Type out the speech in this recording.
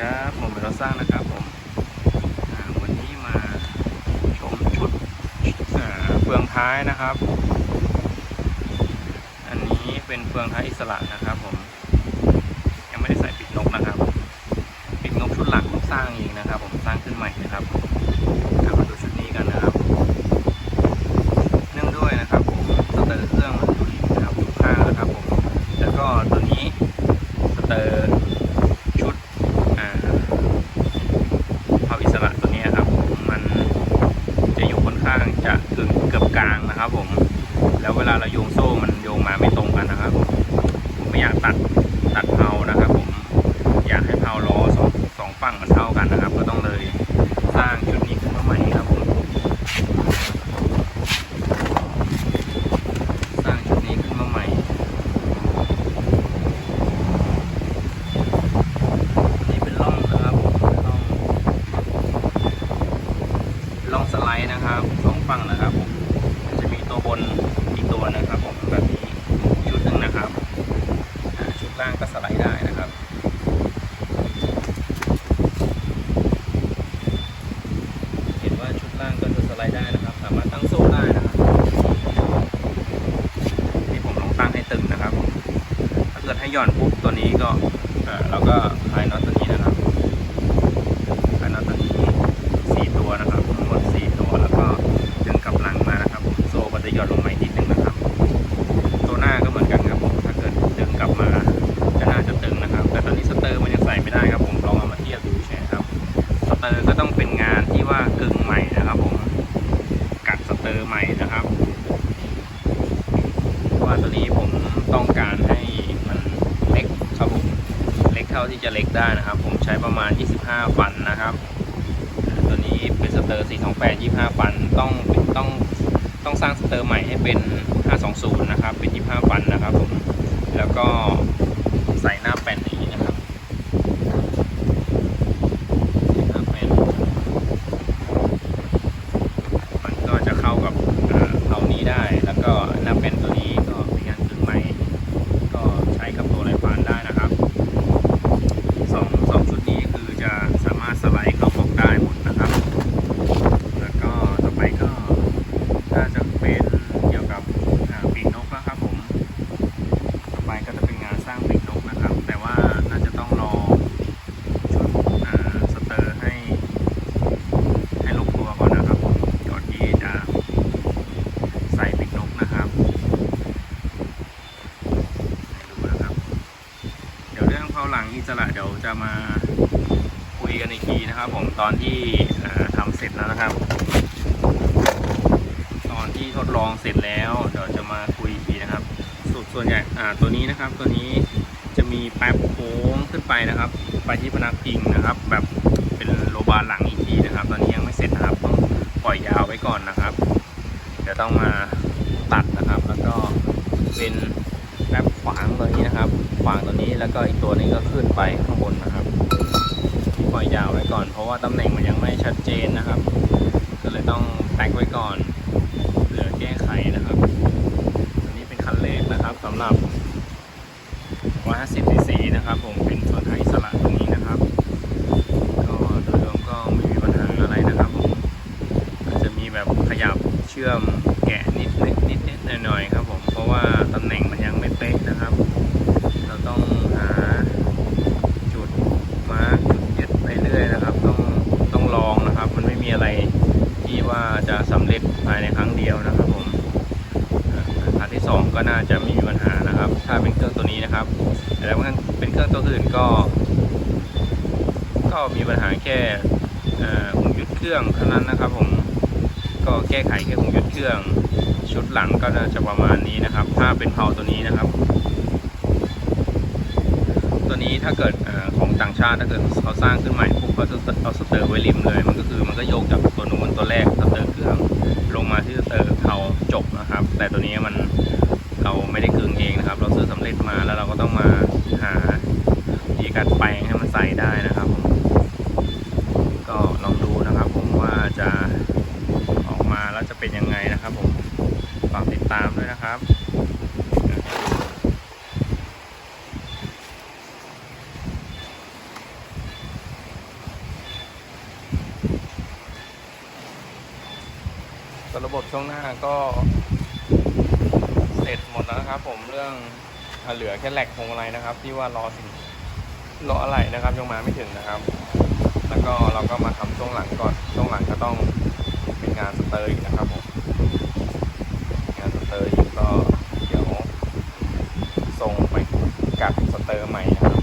ครับผมเป็นรถสร้างนะครับผมวันนี้มาชมชุดเฟืองท้ายนะครับ อันนี้เป็นเฟืองท้ายอิสระนะครับผม ยังไม่ได้ใส่ปิดนกนะครับ ปิดนกชุดหลักของสร้างเองนะครับ ผมสร้างขึ้นใหม่นะครับเอามาดูชุดนี้กันนะครับ เนื่องด้วยนะครับผมสเตอร์เครื่องมันอยู่ที่นะครับอยู่ข้างนะครับผมแล้วก็ตัวนี้สเตอร์ชุดอ่าเผาอิสระตัวนี้ครับผมมันจะอยู่ค่อนข้างจะถึงเกือบกลางนะครับผมแล้วเวลาเราโยงโซ่มันโยงมาไม่ตรงกันนะครับผมผมไม่ อยากตัดตัดเอานะครับผมอยากให้เผาล้อสองสองฝั่งมันเท่ากันนะครับ ก็ต้องเลยสร้างชุดนี้ขึ้นมาใหม่ครับผม สร้างชุดนี้ขึ้นมาใหม่ นี่เป็นร่องนะครับร่องร่องสไลด์นะครับสองฝั่งนะครับผมจะมีตัวบนอีกตัวนะครับผมแบบนี้ชุดหนึ่งนะครับอ่าชุดล่าง ก็สไลด์ได้นะครับ เห็นว่าชุดล่างก็จะสไลด์ได้นะครับ สามารถตั้งโซ่ได้นะครับ ที่ผมลองตั้งให้ตึงนะครับ ถ้าเกิดให้หย่อนปุ๊บตัวนี้ก็เอ่อเราก็คลายน็อตตัวนี้นะครับคลายน็อตตัวนี้สี่ตัวนะครับ ทั้งหมดสี่ตัวแล้วก็ดึงกลับหลังมานะครับผมโซ่ก็จะหย่อนลงมาอีกนิดนึงนะครับ ตัวหน้าก็เหมือนกันครับผมถ้าเกิดดึงกลับมาก็น่าจะตึงนะครับ แต่ตอนนี้สเตอร์มันยังใส่ไม่ได้ครับผมลองเอามาเทียบดูเฉยๆครับ สเตอร์ก็ต้องเป็นงานที่ว่ากึ่งใหม่นะครับผมกัดสเตอร์ใหม่นะครับ เพราะ ว่าตัวนี้ผมต้องการให้มันเล็กครับผมเล็กเท่าที่จะเล็กได้นะครับ ผมใช้ประมาณ 25 ฟันนะครับ ตัวนี้เป็นสเตอร์428 25 ฟันต้องต้องต้องสร้างสเตอร์ใหม่ให้เป็น 520 นะครับ เป็น 25 ฟันนะครับผมแล้วก็ใส่หน้าแป้นนี้นะครับหน้าแป้นมันก็จะเข้ากับอ่าเตานี้ได้ แล้วก็หน้าแป้นตัวนี้ก็เป็นงานกึ่งใหม่ ก็ใช้กับตัวไรฟานได้นะครับสองสองชุดนี้คือจะสามารถสไลด์เข้าออกได้หมดนะครับ แล้วก็ต่อไปก็น่าจะเป็นเกี่ยวกับอ่าปีกนกนะครับผม ต่อไปก็จะเป็นงานสร้างปีกนกนะครับ แต่ว่าน่าจะต้องรอชุดอ่าสเตอร์ให้ ให้ลงตัวก่อนนะครับผมก่อนที่จะใส่ปีกนกนะครับให้ดูนะครับ เดี๋ยวเรื่องเข้า หลังอิสระเดี๋ยวจะมาคุยกันอีกทีนะครับ ผมตอนที่อ่าทำเสร็จแล้วนะครับ ตอนที่ทดลองเสร็จแล้วเดี๋ยวจะมาคุยอีกทีนะครับส่วนส่วนใหญ่ตัวนี้นะครับตัวนี้จะมีแป๊บโค้งขึ้นไปนะครับ ไปที่พนักพิงนะครับ แบบเป็นโลบาร์หลังอีกทีนะครับ ตอนนี้ยังไม่เสร็จนะครับต้องปล่อยยาวไว้ก่อนนะครับ เดี๋ยวต้องมาตัดนะครับ แล้วก็เป็น แป๊บขวางตัวนี้นะครับ ขวางตัวนี้แล้วก็อีกตัวนี้ก็ขึ้นไปข้างบนนะครับปล่อยยาวไว้ก่อน เพราะว่าตำแหน่งมันยังไม่ชัดเจนนะครับ ก็เลยต้องแตกไว้ก่อนเผื่อแก้ไขนะครับตัวนี้เป็นคันเล็กนะครับสำหรับ150 cc นะครับ ผมเป็นส่วนท้ายสระตรงนี้นะครับ ก็โดยรวมก็ไม่มีปัญหาอะไรนะครับผมอาจจะมีแบบขยับเชื่อมแกะนิดนิด อื่นก็ ก็มีปัญหาแค่หุ่นยุดเครื่องเท่านั้นนะครับผมก็แก้ไขแค่หุ่นยุดเครื่องชุดหลังก็น่าจะประมาณนี้นะครับ ถ้าเป็นเพาตัวนี้นะครับ ตัวนี้ถ้าเกิดอของต่างชาติถ้าเกิดเขาสร้างขึ้นใหม่ปุ๊บเขาจะเอาสเตอร์ไว้ริมเลย มันก็คือมันก็โยกจากตัวนู้นตัวแรกสเตอร์เครื่องลงมาที่สเตอร์เขาจบนะครับ แต่ตัวนี้มันเราไม่ได้กึ่งเองนะครับ เราซื้อสำเร็จมาแล้วเราก็ต้องมา กัดแปลงให้มันใส่ได้นะครับ ก็ลองดูนะครับผมว่าจะออกมาแล้วจะเป็นยังไงนะครับผมฝากติดตามด้วยนะครับระบบช่วงหน้าก็เสร็จหมดแล้วนะครับผมเรื่องเหลือแค่แหลกพวงมาลัยนะครับ ที่ว่ารอสิ่ง รออะไรนะครับยังมาไม่ถึงนะครับ แล้วก็เราก็มาทำช่วงหลังก่อนช่วงหลังก็ต้องเป็นงานสเตอร์อีกนะครับผมงานสเตอร์อีกก็เดี๋ยวส่งไปกับสเตอร์ใหม่นะครับ